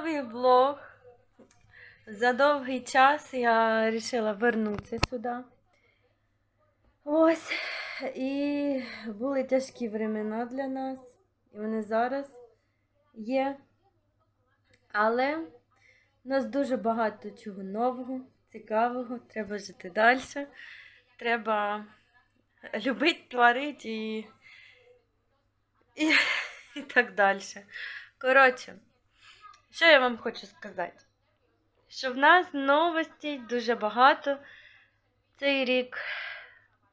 новий влог. За довгий час я вирішила вернутися сюди. Ось. І були тяжкі времена для нас. І вони зараз є. Але у нас дуже багато чого нового, цікавого. Треба жити далі. Треба любити, творити і, і, і так далі. Коротше, що я вам хочу сказати? Що в нас новостей дуже багато. Цей рік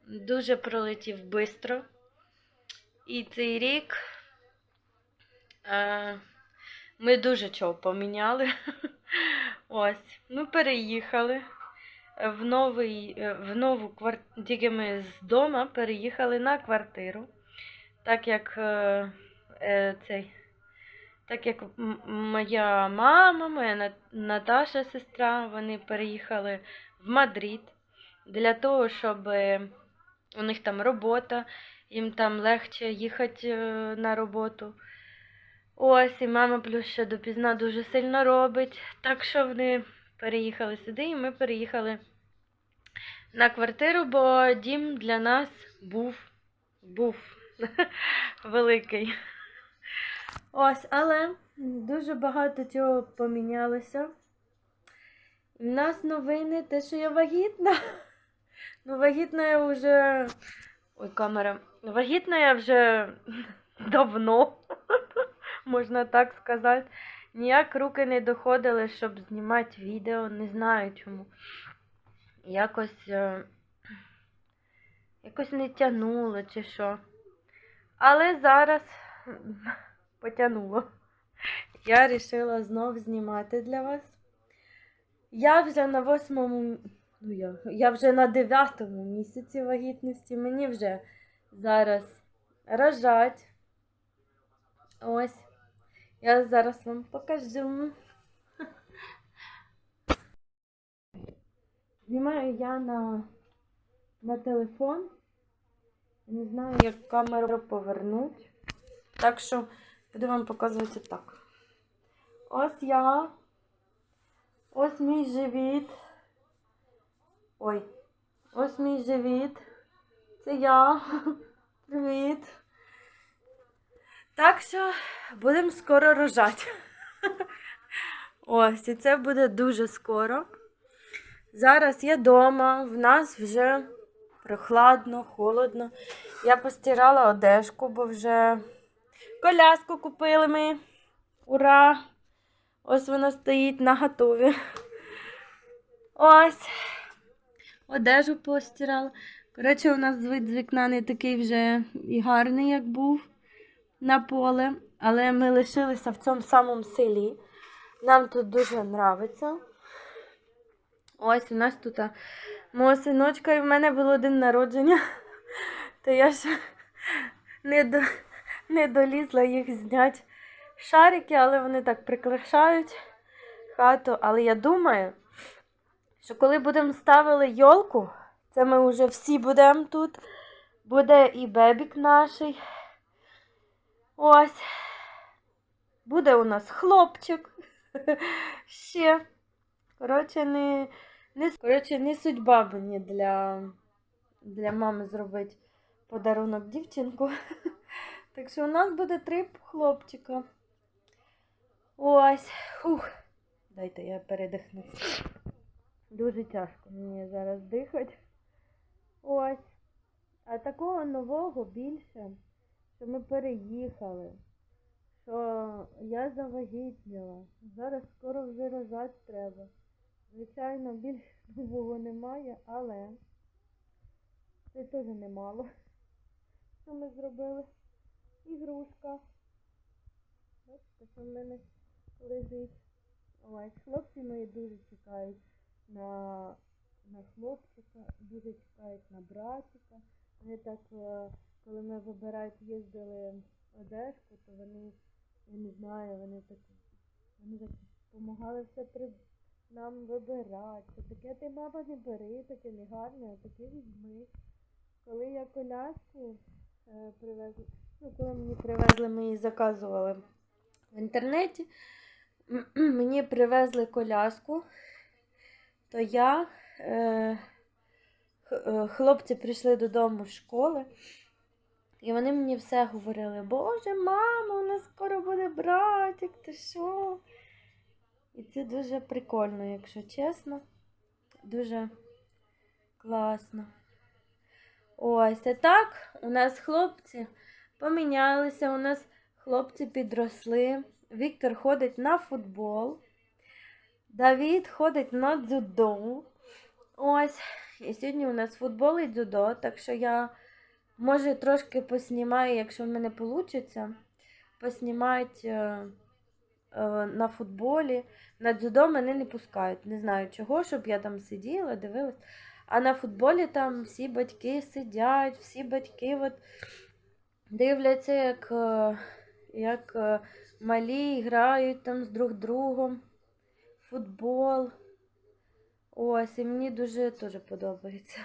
дуже пролетів швидко. І цей рік е, ми дуже чого поміняли. Ось, ми переїхали в, новий, е, в нову квартиру. Тільки ми з дому переїхали на квартиру. Так як е, е, цей. Так як моя мама, моя На- Наташа, сестра, вони переїхали в Мадрид для того, щоб у них там робота, їм там легше їхати е, на роботу. Ось, і мама плюс ще допізна дуже сильно робить. Так що вони переїхали сюди, і ми переїхали на квартиру, бо дім для нас був, був великий. Ось, але дуже багато чого помінялося. У нас новини, те, що я вагітна. Ну, вагітна я вже. Ой, камера. Вагітна я вже давно, можна так сказати. Ніяк руки не доходили, щоб знімати відео, не знаю чому. Якось. е, Якось не тягнуло чи що. Але зараз потягнуло. Я вирішила знов знімати для вас. Я вже на восьмому, ну я, я вже на дев'ятому місяці вагітності. Мені вже зараз рожать. Ось. Я зараз вам покажу. Знімаю я на, на телефон. Не знаю, як камеру повернути. Так що буду вам показувати так. Ось я. Ось мій живіт. Ой. Ось мій живіт. Це я. Привіт. Так що будемо скоро рожати. Ось, і це буде дуже скоро. Зараз я вдома, в нас вже прохладно, холодно. Я постирала одежку, бо вже коляску купили ми. Ура! Ось вона стоїть на готові. Ось. Одежу постирала. Коротше, у нас вид з вікна не такий вже і гарний, як був на поле. Але ми лишилися в цьому самому селі. Нам тут дуже подобається. Ось у нас тут мого синочка і в мене було день народження. То я ще не, до, не долізла їх зняти шарики, але вони так прикрашають хату. Але я думаю, що коли будемо ставили йолку, це ми вже всі будемо тут. Буде і бебік наш. Ось. Буде у нас хлопчик. Ще. Коротше, не, не, коротше, не судьба мені для, для мами зробити подарунок дівчинку. Так що у нас буде три хлопчика. Ось. Фух. Дайте я передихну. Дуже тяжко мені зараз дихати. Ось. А такого нового більше, що ми переїхали, що я завагітніла. Зараз скоро вже рожати треба. Звичайно, більш нового немає, але це теж немало. Що ми зробили? Ігрушка. Бачите, що в мене лежить. Ось, хлопці мої дуже чекають на, на хлопчика, дуже чекають на братика. Вони так, е, коли ми вибирають, їздили одежку, то вони, я не знаю, вони так, вони так допомагали все при нам вибирати. Таке ти, мама, не бери, таке не гарне, а таке візьми. Коли я коляску е, привезла, ну, коли мені привезли, ми її заказували в інтернеті. мені привезли коляску, то я, е, е, хлопці прийшли додому з школи, і вони мені все говорили: Боже, мамо, у нас скоро буде братик, ти що? І це дуже прикольно, якщо чесно. Дуже класно. Ось, а так, у нас хлопці помінялися, у нас хлопці підросли. Віктор ходить на футбол. Давід ходить на дзюдо. Ось. І сьогодні у нас футбол і дзюдо, так що я, може, трошки поснімаю, якщо в мене вийде, поснімати е, е, на футболі. На дзюдо мене не пускають. Не знаю чого, щоб я там сиділа, дивилась. А на футболі там всі батьки сидять, всі батьки от дивляться, як, е, як е, малі грають там з друг другом. Футбол. Ось, і мені дуже теж подобається.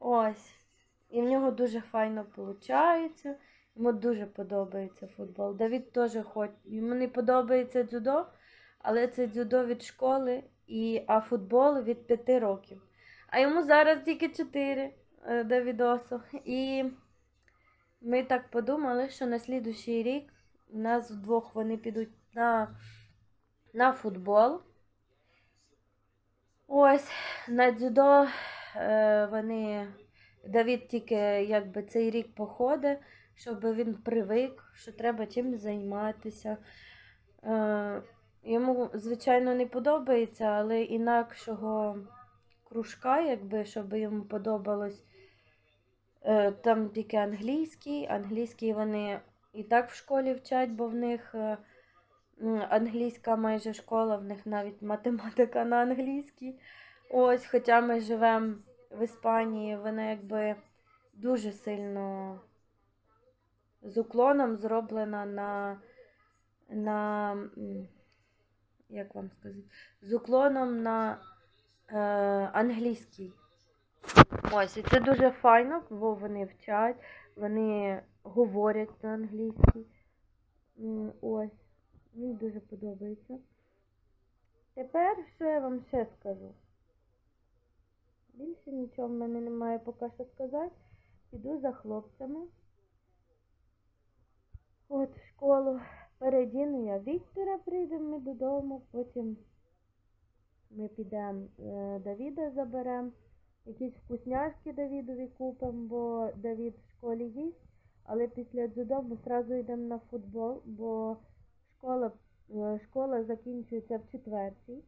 Ось. І в нього дуже файно виходить. Йому дуже подобається футбол. Давід теж хоче. Йому подобається дзюдо, але це дзюдо від школи, і, а футбол від 5 років. А йому зараз тільки 4 е, Давідосу. І ми так подумали, що на слідущий рік у нас вдвох вони підуть на, на футбол. Ось, на дзюдо е, вони. Давід тільки якби цей рік походить, щоб він привик, що треба чим займатися. Е, йому, звичайно, не подобається, але інакшого кружка, якби, щоб йому подобалось. Е, Там тільки англійський. Англійський вони і так в школі вчать, бо в них е, англійська майже школа, в них навіть математика на англійській. Ось, хоча ми живемо в Іспанії, вона якби дуже сильно з уклоном зроблена на, на як вам сказати, з уклоном на е, англійський. Ось, і це дуже файно, бо вони вчать, вони говорять на англійській. Ось, мені дуже подобається. Тепер що я вам ще скажу? Більше нічого в мене немає поки що сказати. Піду за хлопцями. От в школу. Передіну я Віктора, прийдемо ми додому, потім ми підемо е, Давіда заберемо. Якісь вкусняшки Давідові купимо, бо Давід в школі їсть, але після дзюдо ми одразу йдемо на футбол, бо школа, е, школа закінчується в четвертій.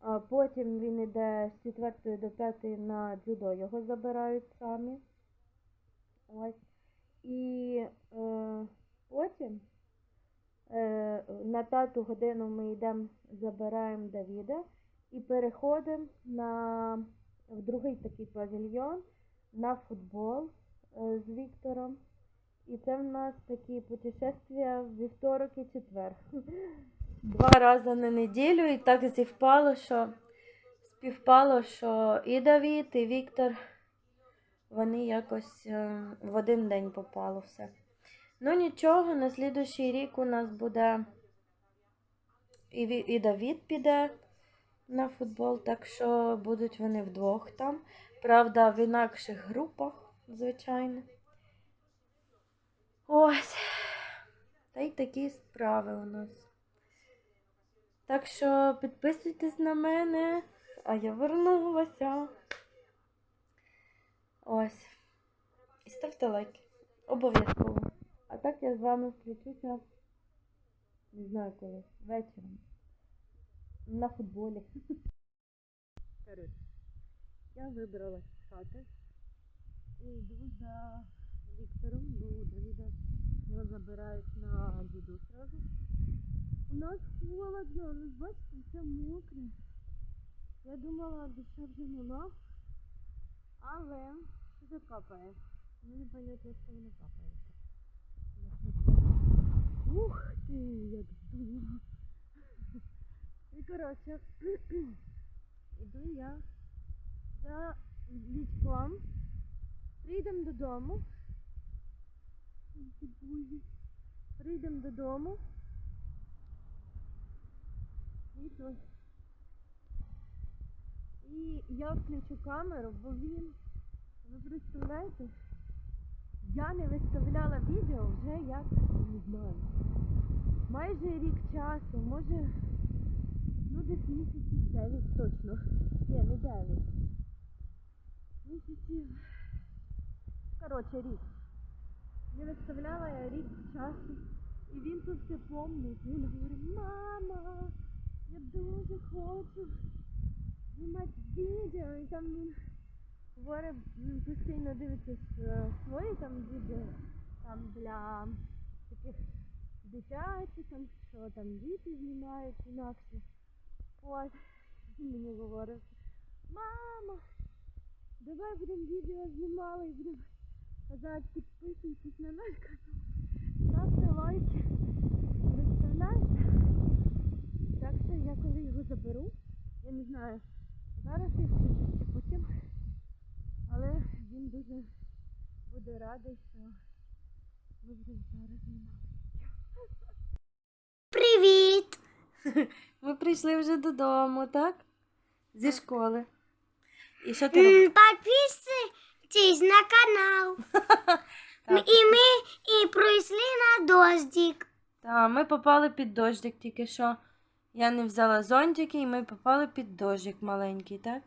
А потім він йде з 4 до 5 на дзюдо, його забирають самі. Ось. І е, потім е, на п'яту годину ми йдемо, забираємо Давіда і переходимо на в другий такий павільйон на футбол е, з Віктором. І це в нас такі путешествия в вівторок і четвер. Два рази на неділю, і так зівпало, що співпало, що і Давід, і Віктор, вони якось е, в один день попало все. Ну нічого, на слідуючий рік у нас буде і, і Давід піде на футбол, так що будуть вони вдвох там. Правда, в інакших групах, звичайно. Ось. Та й такі справи у нас. Так що підписуйтесь на мене, а я вернулася. Ось. І ставте лайки. Обов'язково. А так я з вами включуся. Не знаю коли. Вечором. На футболі. Я вибралась з хати і йду за Віктором, бо Давіда його забирають на діду сразу. У нас холодно, ну бачите, все мокре. Я думала, доща вже нема, але що капає. Ну непонятно, що воно капає. Ух ти, як здорово. І коротше, іду я за Вітьком. Прийдемо додому. Прийдемо додому. світло. І я включу камеру, бо він, ви представляєте, я не виставляла відео вже як, не знаю, майже рік часу, може, ну десь місяців 9 точно. Ні, не 9. Місяців. Коротше, рік. Не виставляла я рік часу. І він тут все помнить. Він говорить, мама, я дуже хочу знімати відео. І там він говорить, постійно дивиться свої там відео, там для таких дитячих, там, що там діти знімають інакше. Ось, він мені говорив, мама, давай будемо відео знімали і будемо казати, підписуйтесь на наш канал, ставте лайки, виставляйте. Так що я коли його заберу, я не знаю, зараз я включусь чи потім, але він дуже буде радий, що ми будемо зараз знімати. Привіт! Ми прийшли вже додому, так? Зі школи. І що ти робиш? Підписуйтесь на канал. Так. І ми і прийшли на дождик. Та, ми попали під дощик тільки що. Я не взяла зонтики і ми попали під дощик маленький, так?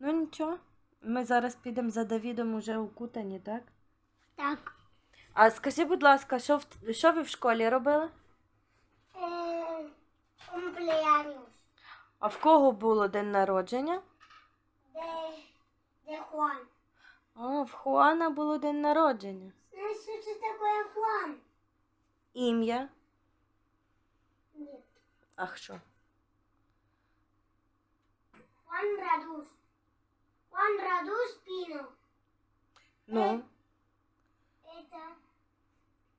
Ну нічого. Ми зараз підемо за Давідом уже укутані, так? Так. А скажи, будь ласка, що, в- що ви в школі робили? Кумплеаніус. А в кого було день народження? Де, де Хуан? А, в Хуана було день народження. Знаєш, що це таке Хуан? Ім'я. Ні. Ах що? Хуан Радус. Хуан Радус Піно. Ну. Это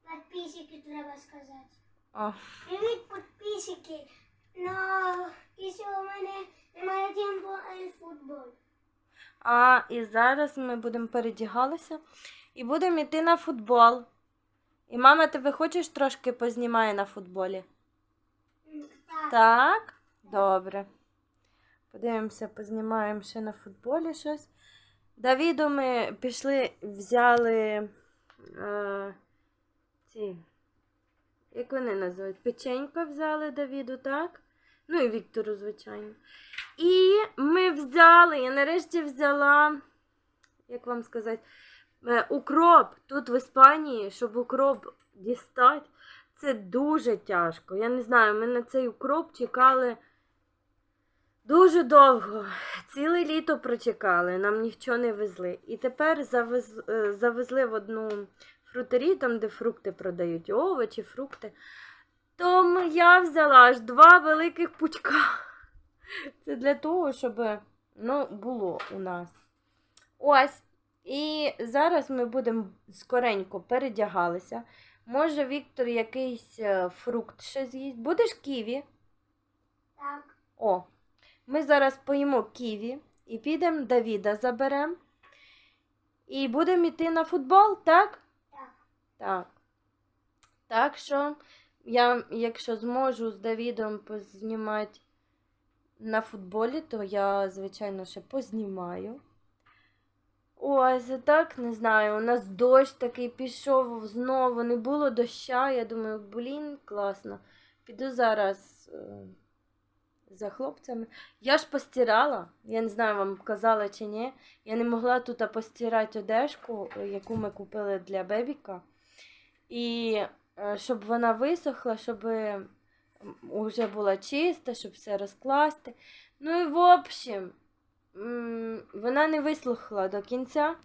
подписчики треба сказати. О, Привіт, підписчики. Но якщо у мене немає е, футбол. А, і зараз ми будемо передягалися і будемо йти на футбол. І мама тебе хочеш трошки познімає на футболі? Так. Так? Добре. Подивимося, познімаємо ще на футболі щось. Давіду ми пішли, взяли е, ці, як вони називають? Печенько взяли Давіду, так? Ну і Віктору, звичайно. І ми взяли, я нарешті взяла, як вам сказати, е, укроп. Тут в Іспанії, щоб укроп дістати, це дуже тяжко. Я не знаю, ми на цей укроп чекали дуже довго. Ціле літо прочекали, нам нічого не везли. І тепер завез, е, завезли в одну фрутерію, там, де фрукти продають, овочі, фрукти. То я взяла аж два великих пучка. Це для того, щоб ну, було у нас. Ось. І зараз ми будемо скоренько передягалися. Може, Віктор якийсь е, фрукт ще з'їсть. Будеш ківі? Так. О, ми зараз поїмо ківі і підемо Давіда заберемо. І будемо йти на футбол, так? Так. Так. Що я, якщо зможу з Давідом познімати на футболі, то я, звичайно, ще познімаю. Ось, а так, не знаю, у нас дощ такий пішов знову, не було доща. Я думаю, блін, класно. Піду зараз е, за хлопцями. Я ж постирала, я не знаю, вам казала чи ні. Я не могла тут постирати одежку, яку ми купили для бебіка. І е, щоб вона висохла, щоб вже була чиста, щоб все розкласти. Ну і в общем, вона не висохла до кінця.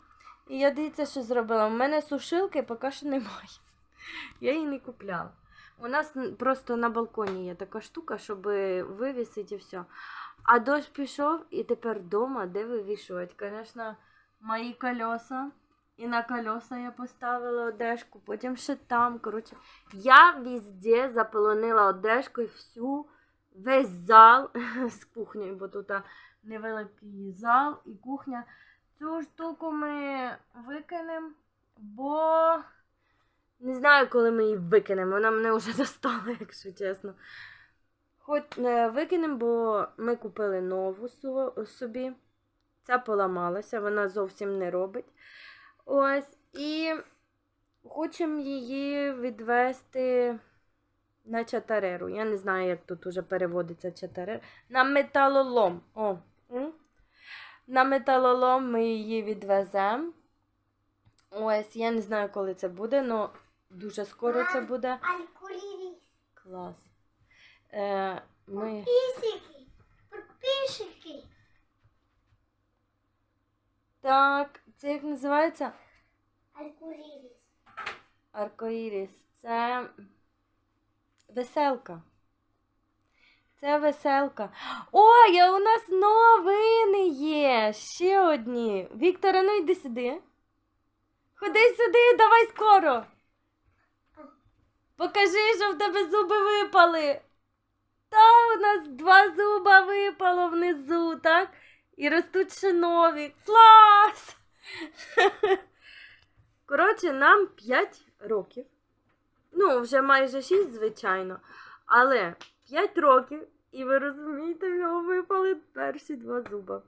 І я дивіться, що зробила. У мене сушилки поки що немає. Я її не купляла. У нас просто на балконі є така штука, щоб вивісити і все. А дощ пішов, і тепер вдома, де вивішувати? Звісно, мої колеса. І на колеса я поставила одежку, потім ще там. Коротше, я везде заполонила одежкою всю, весь зал з кухнею, бо тут невеликий зал і кухня. Цю штуку ми викинемо, бо не знаю, коли ми її викинемо. Вона мене вже достала, якщо чесно. Хоч е, викинемо, бо ми купили нову собі. Ця поламалася, вона зовсім не робить. Ось. І хочемо її відвести на чатареру. Я не знаю, як тут уже переводиться чатарера. На металолом. О. На металолом ми її відвеземо. Ось, я не знаю, коли це буде, але дуже скоро це буде. Клас. Е, ми... Підписики. Підписики. Так, це як називається? Алькуліріс. Аркоїріс. Це веселка. Це веселка. Ой, а у нас новини є. Ще одні. Віктора, ну йди сюди. Ходи сюди, давай скоро. Покажи, що в тебе зуби випали. Та у нас два зуба випало внизу, так? І ростуть ще нові. Клас! Коротше, нам 5 років. Ну, вже майже 6, звичайно. Але 5 років, і ви розумієте, в нього випали перші два зуба.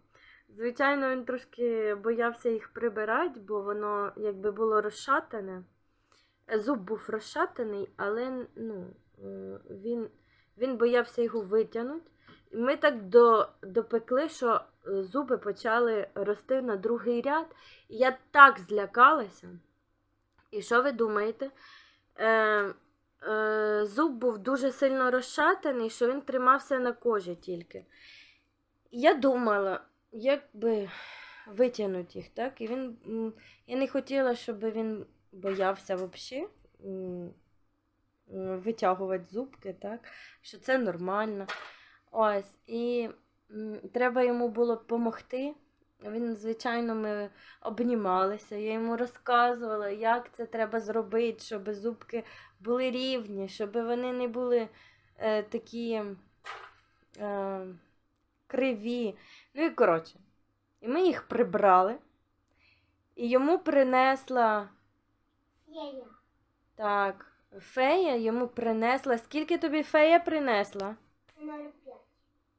Звичайно, він трошки боявся їх прибирати, бо воно якби було розшатане. Зуб був розшатаний, але ну, е, він, він боявся його витягнути. Ми так до, допекли, що е, зуби почали рости на другий ряд. Я так злякалася. І що ви думаєте? Е, е, зуб був дуже сильно розшатаний, що він тримався на кожі тільки. Я думала, як би витягнути їх, так? І він, я не хотіла, щоб він боявся взагалі витягувати зубки, так? Що це нормально. Ось. І треба йому було допомогти. Він, звичайно, ми обнімалися. Я йому розказувала, як це треба зробити, щоб зубки були рівні, щоб вони не були е, такі е, криві. Ну і коротше. І ми їх прибрали. І йому принесла Фея. так, фея йому принесла. Скільки тобі фея принесла?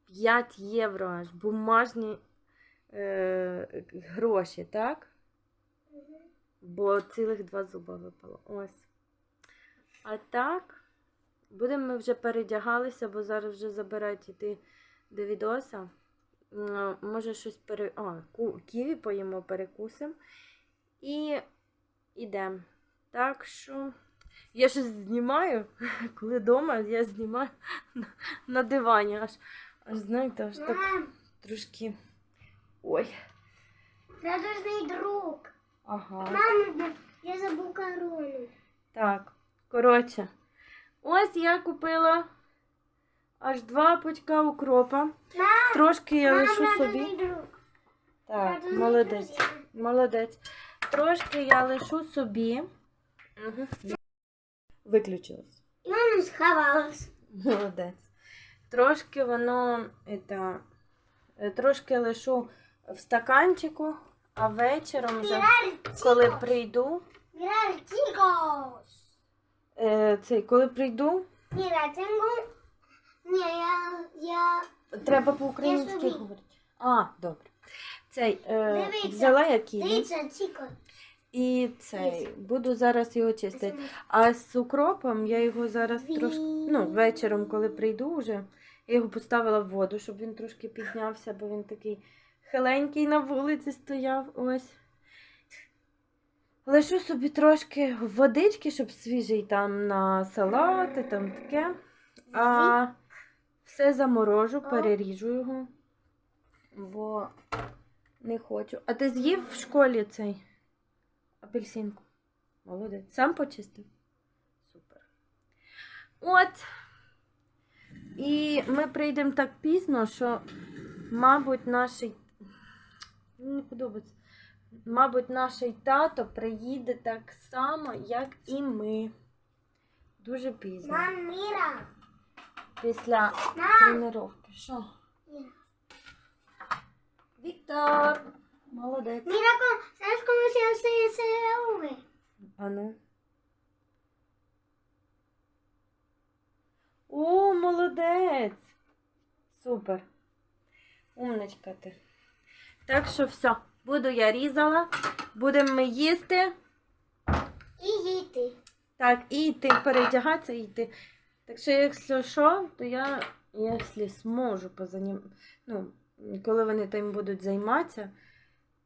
0,5. 5 євро аж бумажні е, гроші, так? Бо цілих два зуба випало. Ось. А так, будемо ми вже передягалися, бо зараз вже забирають іти до відоса. Може щось пере... А, ківі поїмо, перекусимо. І йдемо. Так що я щось знімаю, коли вдома я знімаю на дивані. Аж, аж знаєте, аж так Мам, трошки. Ой. радужний друг. Ага. Мама, я забув корону. Так, коротше. Ось я купила аж два пучка укропа. Мам, Трошки я лишу собі. друг. Так, Радужний молодець. друзі. Молодець. Трошки я лишу собі. Угу. Виключилось. І воно сховалось. Молодець. Трошки воно это, е, трошки лишу в стаканчику, а вечором вже, коли прийду, е, цей, коли прийду, Ні, я... я... треба по-українськи говорити. А, добре. Цей, е, взяла я ківі. І цей, буду зараз його чистити. А з укропом я його зараз трошки, ну, вечором, коли прийду вже, я його поставила в воду, щоб він трошки піднявся, бо він такий хиленький на вулиці стояв. Ось. Лишу собі трошки водички, щоб свіжий там на салати, там таке. А все заморожу, переріжу його, бо не хочу. А ти з'їв в школі цей апельсинку? Молодець. Сам почистив? Супер. От. І ми прийдемо так пізно, що, мабуть, наш. Не подобається. Мабуть, наш тато приїде так само, як і ми. Дуже пізно. Мам, Міра. Після Мам. тренування. Що? Міра. Віктор! Молодець. ¿sabes cómo se hace ese V? А ну. О, молодець! Супер. Умничка ти. Так що все, буду я різала, будемо ми їсти. І їти. Так, і йти, передягатися і йти. Так що, якщо що, то я, якщо зможу позанім... ну, коли вони тим будуть займатися,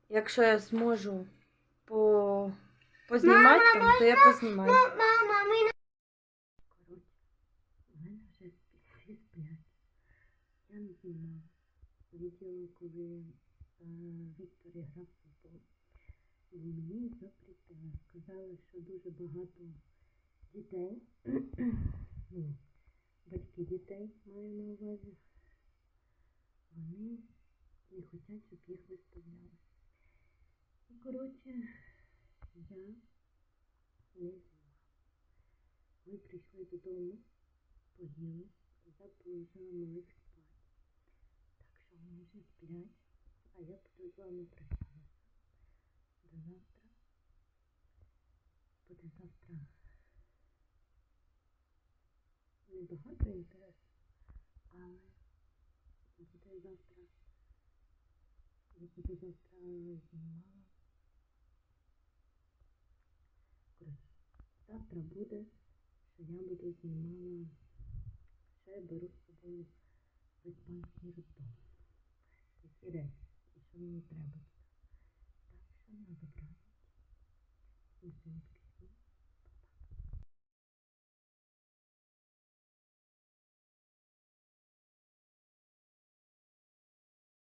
якщо я зможу по... познімати там, то я познімаю. Мама, ми на Коротше, у мене вже всі сплять. Я не знімала відео, коли е, Віктор грав в футбол. І мені запретили. Сказали, що дуже багато дітей, ну, батьки дітей маю на увазі, вони не хочуть, щоб їх виставляли. І, коротше, я не знімала. Ми прийшли додому, поїли, я положила малих спати. Так що вони вже сплять, а я буду з вами прощатися. До завтра. Буде завтра небагато інтересу, але буде завтра. Я буду завтра знімала. Завтра буде що я буду знімала, я беру з собою в іспанський роддом. Які речі і що мені треба тут. Так що на добраніч. Усім